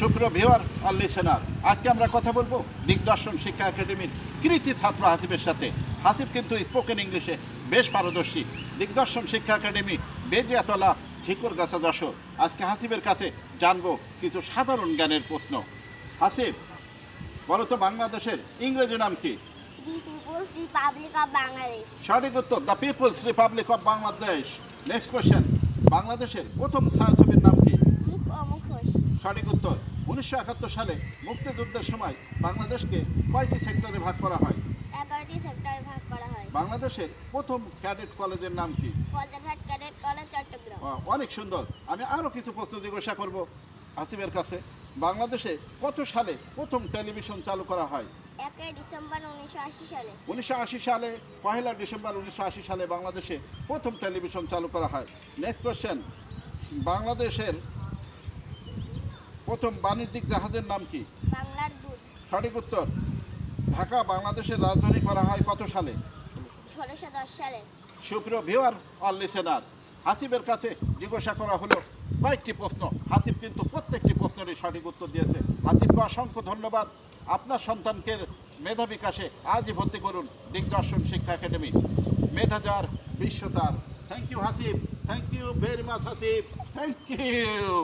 সুপ্রিয় ভিওয়ার আর লিসেনার। আজকে আমরা কথা বলব দিগদর্শন শিক্ষা একাডেমির কৃতি ছাত্র হাসিবের সাথে। হাসিব কিন্তু স্পোকেন ইংলিশে বেশ পারদর্শী। দিগদর্শন শিক্ষা একাডেমি বেজিয়াতলা ঝিকুর গাছা যশোর। আজকে হাসিবের কাছে জানব কিছু সাধারণ জ্ঞানের প্রশ্ন। হাসিব বলো তো বাংলাদেশের ইংরেজি নাম কি? রিপাবলিক অফ বাংলাদেশ সঠিক উত্তর the people's republic of Bangladesh next question বাংলাদেশের প্রথম ছায়াছবির নাম সঠিক উত্তর। উনিশশো একাত্তর সালে মুক্তিযুদ্ধের সময় বাংলাদেশকে কয়টি সেক্টরে ভাগ করা হয়? এগারোটি সেক্টরে ভাগ করা হয়। বাংলাদেশের প্রথম ক্যাডেট কলেজের নাম কি? Faujdarhat cadet college Chattogram. অনেক সুন্দর। আমি আরও কিছু প্রশ্ন জিজ্ঞাসা করব আসিফের কাছে। বাংলাদেশে কত সালে প্রথম টেলিভিশন চালু করা হয়? একই ডিসেম্বর উনিশশো আশি সালে। উনিশশো আশি সালে পহেলা ডিসেম্বর উনিশশো আশি সালে বাংলাদেশে প্রথম টেলিভিশন চালু করা হয়। নেক্সট কোয়েশ্চেন বাংলাদেশের প্রথম বাণিজ্যিক জাহাজের নাম কি? সঠিক উত্তর ঢাকা বাংলাদেশের রাজধানী করা হয় কত সালে? সুপ্রিয় ভিউয়ার অল লিসেনার হাসিবের কাছে জিজ্ঞাসা করা হলো কয়েকটি প্রশ্ন। হাসিব কিন্তু প্রত্যেকটি প্রশ্নেরই সঠিক উত্তর দিয়েছে। হাসিবকে অসংখ্য ধন্যবাদ। আপনার সন্তানকে মেধা বিকাশে আজই ভর্তি করুন দিগদর্শন শিক্ষা একাডেমি। মেধাজার বিশ্বতার thank you Hasib. Thank you very much Hasib. Thank you